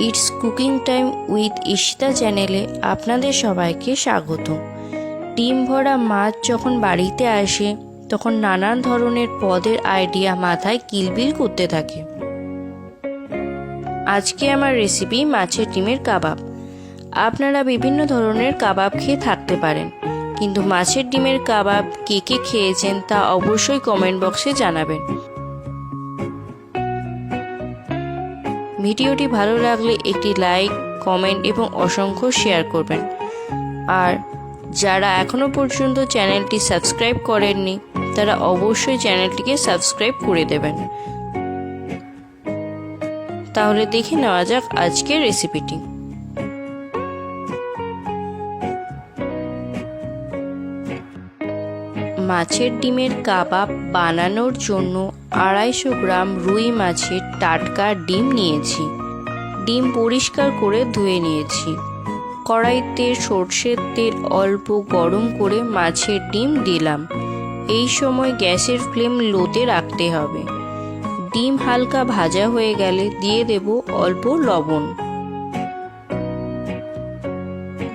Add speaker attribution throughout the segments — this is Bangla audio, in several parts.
Speaker 1: It's cooking time with Ishita চ্যানেলে আপনাদের সবাইকে স্বাগত। ডিম ভরা মাছ যখন বাড়িতে আসে, তখন নানান ধরনের পদের আইডিয়া মাথায় কিলবিল করতে থাকে। আজকে আমার রেসিপি মাছের ডিমের কাবাব। আপনারা বিভিন্ন ধরনের কাবাব খেয়ে থাকতে পারেন, কিন্তু মাছের ডিমের কাবাব কে কে খেয়েছেন তা অবশ্যই কমেন্ট বক্সে জানাবেন। ভিডিওটি ভালো লাগলে একটি লাইক, কমেন্ট এবং অসংখ্য শেয়ার করবেন। আর যারা এখনও পর্যন্ত চ্যানেলটি সাবস্ক্রাইব করেননি, তারা অবশ্যই চ্যানেলটিকে সাবস্ক্রাইব করে দেবেন। তাহলে দেখে নেওয়া যাক আজকের রেসিপিটি। মাছের ডিমের কাবাব বানানোর জন্য আড়াইশো গ্রাম রুই মাছের টাটকা ডিম নিয়েছি। ডিম পরিষ্কার করে ধুয়ে নিয়েছি। কড়াইতে সর্ষের তেল অল্প গরম করে মাছের ডিম দিলাম। এই সময় গ্যাসের ফ্লেম লোতে রাখতে হবে। ডিম হালকা ভাজা হয়ে গেলে দিয়ে দেব অল্প লবণ।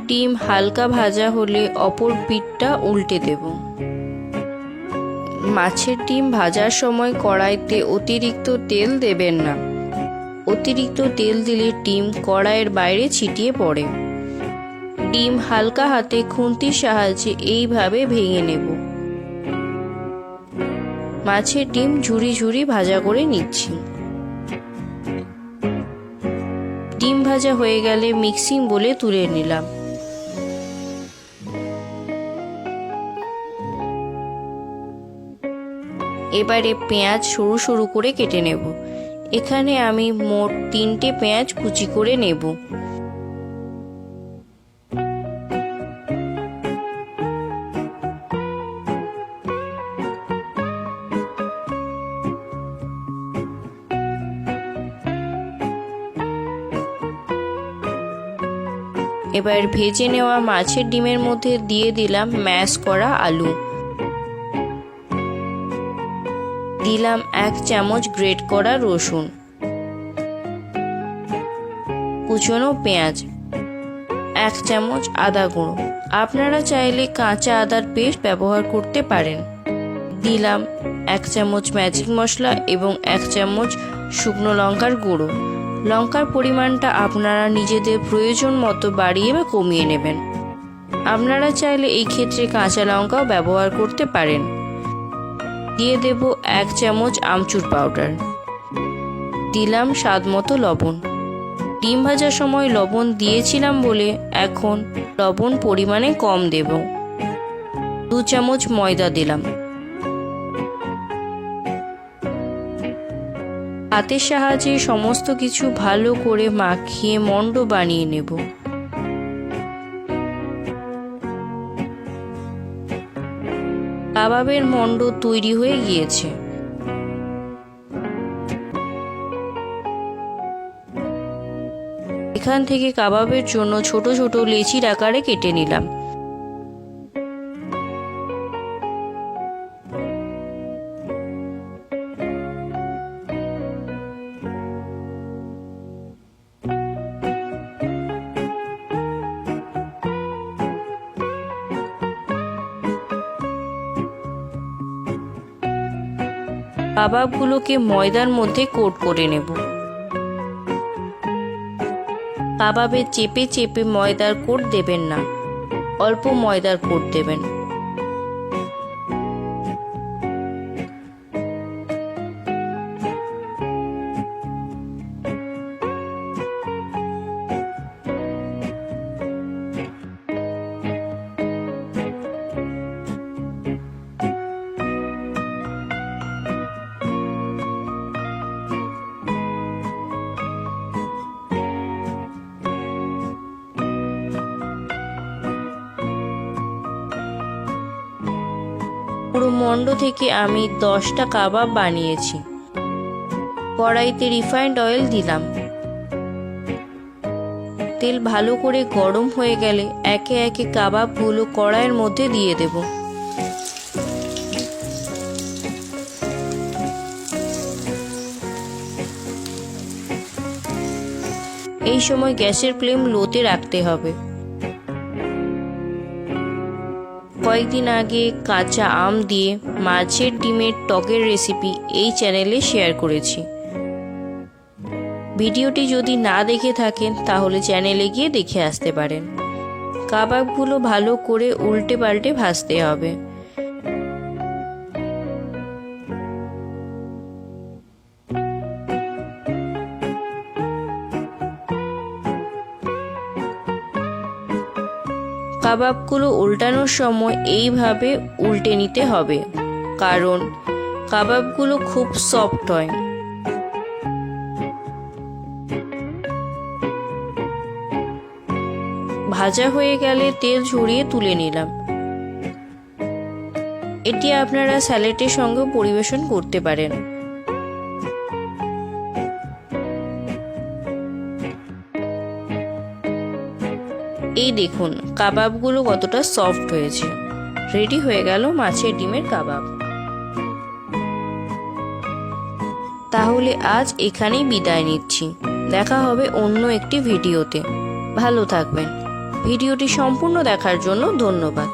Speaker 1: ডিম হালকা ভাজা হলে অপর পিঠটা উল্টে দেবো। মাছের ডিম ভাজার সময় কড়াইতে অতিরিক্ত তেল দেবেন না। অতিরিক্ত তেল দিলে ডিম কড়াইয়ের বাইরে ছিটিয়ে পড়ে। ডিম হালকা হাতে খুন্তির সাহায্যে এইভাবে ভেঙে নেব। মাছের ডিম ঝুড়ি ঝুড়ি ভাজা করে নিচ্ছি। ডিম ভাজা হয়ে গেলে মিক্সিং বলে তুলে নিলাম। এবারে পেঁয়াজ সরু সরু করে কেটে নেব। এখানে আমি মোট তিনটে পেঁয়াজ কুচি করে নেব। এবার ভেজে নেওয়া মাছের ডিমের মধ্যে দিয়ে দিলাম ম্যাশ করা আলু। দিলাম এক চামচ গ্রেট করা রসুন, কুচনো পেঁয়াজ, এক চামচ আদা গুঁড়ো। আপনারা চাইলে কাঁচা আদার পেস্ট ব্যবহার করতে পারেন। দিলাম এক চামচ ম্যাজিক মশলা এবং এক চামচ শুকনো লঙ্কার গুঁড়ো। লঙ্কার পরিমাণটা আপনারা নিজেদের প্রয়োজন মতো বাড়িয়ে বা কমিয়ে নেবেন। আপনারা চাইলে এই ক্ষেত্রে কাঁচা লঙ্কাও ব্যবহার করতে পারেন। দিয়ে দেব এক চামচ আমচুর পাউডার দিলাম স্বাদ মতো লবণ। ডিম ভাজার সময় লবণ দিয়েছিলাম বলে এখন লবণ পরিমাণে কম দেব। দু চামচ ময়দা দিলাম। হাতের সাহায্যে সমস্ত কিছু ভালো করে মাখিয়ে মণ্ড বানিয়ে নেব। কাবাবের মণ্ড তৈরি হয়ে গিয়েছে। এখান থেকে কাবাবের জন্য ছোট ছোট লেচির আকারে কেটে নিলাম। কাবাবগুলোকে ময়দার মধ্যে কোট করে নেব। কাবাবে চেপে চেপে ময়দার কোট দেবেন না, অল্প ময়দার কোট দেবেন। পুরো মণ্ড থেকে আমি দশটা কাবাব বানিয়েছি। কড়াইতে রিফাইন্ড অয়েল দিলাম। তেল ভালো করে গরম হয়ে গেলে একে একে কাবাবগুলো কড়াইয়ের মধ্যে দিয়ে দেব। এই সময় গ্যাসের ফ্লেম লোতে রাখতে হবে। কয়েকদিন আগে কাঁচা আম দিয়ে মাছের ডিমের টকের রেসিপি এই চ্যানেলে শেয়ার করেছি। ভিডিওটি যদি না দেখে থাকেন, তাহলে চ্যানেলে গিয়ে দেখে আসতে পারেন। কাবাবগুলো ভালো করে উল্টে পাল্টে ভাজতে হবে। কাবাবগুলো উল্টানোর সময় এইভাবে উল্টে নিতে হবে। কারণ কাবাবগুলো খুব সফট হয়। ভাজা হয়ে গেলে তেল ঝরিয়ে তুলে নিলাম। এটি আপনারা স্যালাডের সঙ্গে পরিবেশন করতে পারেন। এই দেখুন, কাবাবগুলো কতটা সফট হয়েছে। রেডি হয়ে গেল মাছের ডিমের কাবাব। তাহলে আজ এখানেই বিদায় নিচ্ছি। দেখা হবে অন্য একটি ভিডিওতে। ভালো থাকবেন। ভিডিওটি সম্পূর্ণ দেখার জন্য ধন্যবাদ।